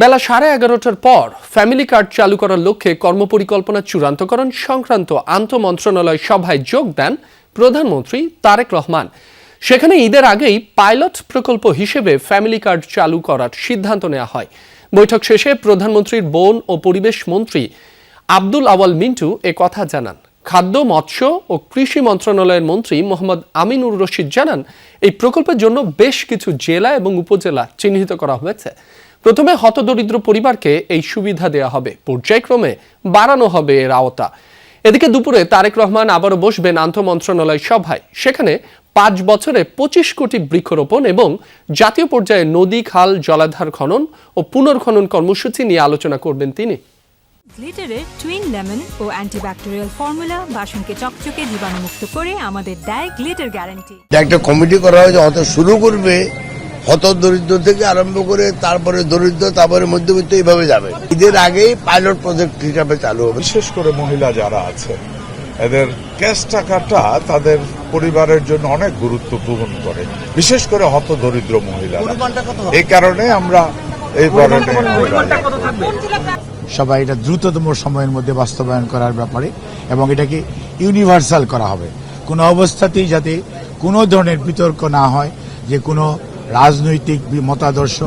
বেলা সাড়ে এগারোটার পর ফ্যামিলি কার্ড চালু করার লক্ষ্যে কর্মপরিকল্পনা চূড়ান্তকরণ সংক্রান্ত আন্তঃমন্ত্রণালয় সভায় যোগ দেন প্রধানমন্ত্রী তারেক রহমান। সেখানে ঈদের আগেই পাইলট প্রকল্প হিসেবে ফ্যামিলি কার্ড চালু করার সিদ্ধান্ত নেওয়া হয়। বৈঠক শেষে প্রধানমন্ত্রীর বন ও পরিবেশ মন্ত্রী আব্দুল আওয়াল মিন্টু এ কথা জানান। খাদ্য, মৎস্য ও কৃষি মন্ত্রণালয়ের মন্ত্রী মোহাম্মদ আমিনুর রশিদ জানান, এই প্রকল্পের জন্য বেশ কিছু জেলা এবং উপজেলা চিহ্নিত করা হয়েছে। প্রথমে হতদরিদ্র পরিবারকে এই সুবিধা দেওয়া হবে। পর্যায়ক্রমে বাড়ানো হবে এর আওতা। এদিকে দুপুরে তারেক রহমান আবারও বসবেন আন্তঃমন্ত্রণালয় সভায়। সেখানে পাঁচ বছরে পঁচিশ কোটি বৃক্ষরোপণ এবং জাতীয় পর্যায়ে নদী খাল জলাধার খনন ও পুনর্খনন কর্মসূচি নিয়ে আলোচনা করবেন তিনি। গ্লিটারের টুইন লেমন ও অ্যান্টিব্যাকটেরিয়াল ফর্মুলা বাসনকে চকচকে জীবাণুমুক্ত করে আমাদের দেয় গ্লিটার গ্যারান্টি একটা কমিটি করা হয়েছে হয়তো শুরু করবে হত দরিদ্র থেকে আরম্ভ করে তারপরে দরিদ্র তারপরে মধ্যবিত্ত এইভাবে যাবে। ঈদের আগেই পাইলট প্রজেক্ট হিসাবে চালু হবে। বিশেষ করে মহিলা যারা আছে এদের ক্যাশ টাকাটা তাদের পরিবারের জন্য অনেক গুরুত্ব বহন করে। বিশেষ করে হত দরিদ্র মহিলা এই কারণে আমরা এই ধরনের সবাই এটা দ্রুততম সময়ের মধ্যে বাস্তবায়ন করার ব্যাপারে এবং এটাকে ইউনিভার্সাল করা হবে। কোনো অবস্থাতেই যাতে কোনো ধরনের বিতর্ক না হয় যে কোনো রাজনৈতিক মতাদর্শ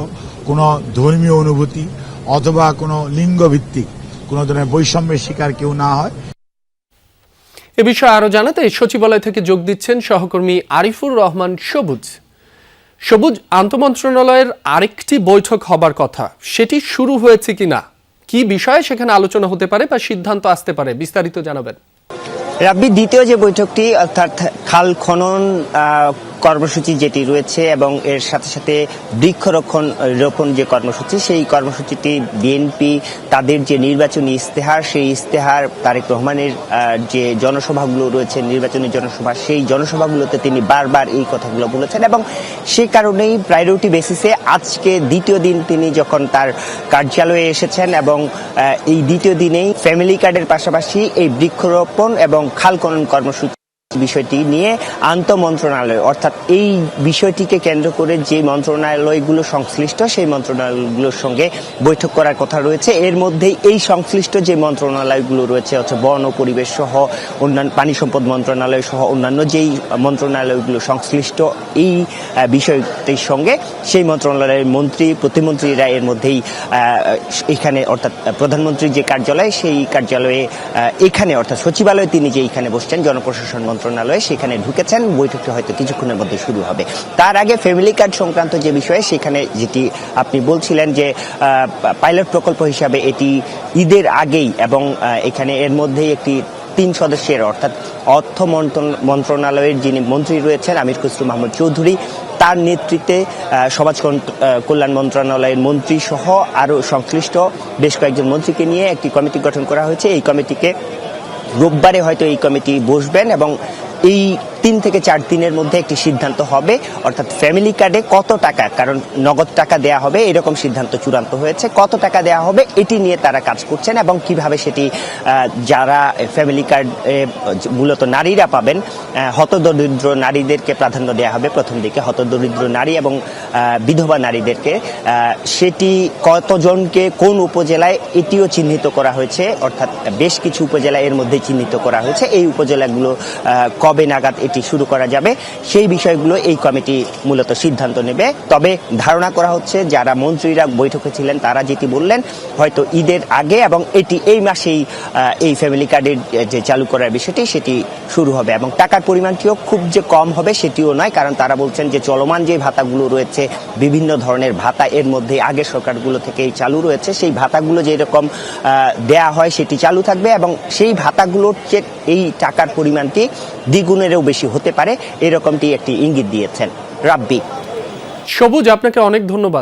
কোনো ধর্মীয় অনুভূতি অথবা কোনো লিঙ্গভিত্তিক কোনো ধরনের বৈষম্যের শিকার কেউ না হয়। এ বিষয়ে আরও জানাতে সচিবালয় থেকে যোগ দিচ্ছেন সহকর্মী আরিফুর রহমান সবুজ। সবুজ আন্তমন্ত্রণালয়ের আরেকটি বৈঠক হবার কথা। সেটি শুরু হয়েছে কিনা? কি বিষয়ে সেখানে আলোচনা হতে পারে বা সিদ্ধান্ত আসতে পারে? বিস্তারিত জানাবেন। রাব্বি দ্বিতীয় যে বৈঠকটি অর্থাৎ খাল খনন আহ, কর্মসূচি যেটি রয়েছে এবং এর সাথে সাথে বৃক্ষরোপণ, রোপণ যে কর্মসূচি, সেই কর্মসূচিটি বিএনপি তাদের যে নির্বাচনী ইস্তেহার সেই ইস্তেহার তারেক রহমানের যে জনসভাগুলো রয়েছে, নির্বাচনী জনসভা, সেই জনসভাগুলোতে তিনি বারবার এই কথাগুলো বলেছেন এবং সে কারণেই প্রায়োরিটি বেসিসে আজকে দ্বিতীয় দিন তিনি যখন তার কার্যালয়ে এসেছেন এবং এই দ্বিতীয় দিনেই ফ্যামিলি কার্ডের পাশাপাশি এই বৃক্ষরোপণ এবং খাল খনন কর্মসূচি বিষয়টি নিয়ে আন্ত মন্ত্রণালয় অর্থাৎ এই বিষয়টিকে কেন্দ্র করে যে মন্ত্রণালয়গুলো সংশ্লিষ্ট, সেই মন্ত্রণালয়গুলোর সঙ্গে বৈঠক করার কথা রয়েছে। এর মধ্যেই এই সংশ্লিষ্ট যে মন্ত্রণালয়গুলো রয়েছে হচ্ছে বন ও পরিবেশ সহ অন্যান্য, পানি সম্পদ মন্ত্রণালয় সহ অন্যান্য যেই মন্ত্রণালয়গুলো সংশ্লিষ্ট এই বিষয়টির সঙ্গে, সেই মন্ত্রণালয়ের মন্ত্রী, প্রতিমন্ত্রীরা এর মধ্যেই এখানে, অর্থাৎ প্রধানমন্ত্রীর যে কার্যালয়, সেই কার্যালয়ে এখানে, অর্থাৎ সচিবালয়ে তিনি যে এখানে বসছেন, জনপ্রশাসন মন্ত্রণালয়ে। সেখানে ঢুকেছেন। বৈঠকটি হয়তো কিছুক্ষণের মধ্যে শুরু হবে। তার আগে ফ্যামিলি কার্ড সংক্রান্ত যে বিষয়ে সেখানে যেটি আপনি বলছিলেন যে পাইলট প্রকল্প হিসাবে এটি ঈদের আগেই এবং এখানে এর মধ্যেই একটি তিন সদস্যের অর্থাৎ অর্থ মন্ত্রণ- মন্ত্রণালয়ের যিনি মন্ত্রী রয়েছেন আমির খসরু মাহমুদ চৌধুরী, তার নেতৃত্বে সমাজ কল্যাণ মন্ত্রণালয়ের মন্ত্রী সহ আরও সংশ্লিষ্ট বেশ কয়েকজন মন্ত্রীকে নিয়ে একটি কমিটি গঠন করা হয়েছে। এই কমিটিকে রোববারে হয়তো এই কমিটি বসবেন এবং এই তিন থেকে চার দিনের মধ্যে একটি সিদ্ধান্ত হবে। অর্থাৎ ফ্যামিলি কার্ডে কত টাকা কারণ নগদ টাকা দেয়া হবে এরকম সিদ্ধান্ত চূড়ান্ত হয়েছে। কত টাকা দেয়া হবে এটি নিয়ে তারা কাজ করছেন এবং কীভাবে সেটি যারা ফ্যামিলি কার্ড মূলত নারীরা পাবেন হতদরিদ্র নারীদেরকে প্রাধান্য দেওয়া হবে প্রথম দিকে। হতদরিদ্র নারী এবং বিধবা নারীদেরকে সেটি কতজনকে কোন উপজেলায় এটিও চিহ্নিত করা হয়েছে। অর্থাৎ বেশ কিছু উপজেলা এর মধ্যে চিহ্নিত করা হয়েছে। এই উপজেলাগুলো আহ, কবে নাগাদ এটি শুরু করা যাবে, সেই বিষয়গুলো এই কমিটি মূলত সিদ্ধান্ত নেবে। তবে ধারণা করা হচ্ছে, যারা মন্ত্রীরা বৈঠকে ছিলেন, তারা যেটি বললেন, হয়তো ঈদের আগে এবং এটি এই মাসেই এই ফ্যামিলি কার্ডের যে চালু করার বিষয়টি, সেটি শুরু হবে। এবং টাকার পরিমাণটিও খুব যে কম হবে, সেটিও নয়, কারণ তারা বলছেন যে চলমান যে ভাতাগুলো রয়েছে, বিভিন্ন ধরনের ভাতা এর মধ্যে আগের সরকারগুলো থেকেই চালু রয়েছে। সেই ভাতাগুলো যেরকম দেয়া হয়, সেটি চালু থাকবে এবং সেই ভাতাগুলোর যে এই টাকার পরিমাণটি দ্বিগুণেরও বেশি হতে পারে এরকমটি একটি ইঙ্গিত দিয়েছেন রাব্বি। সবুজ আপনাকে অনেক ধন্যবাদ।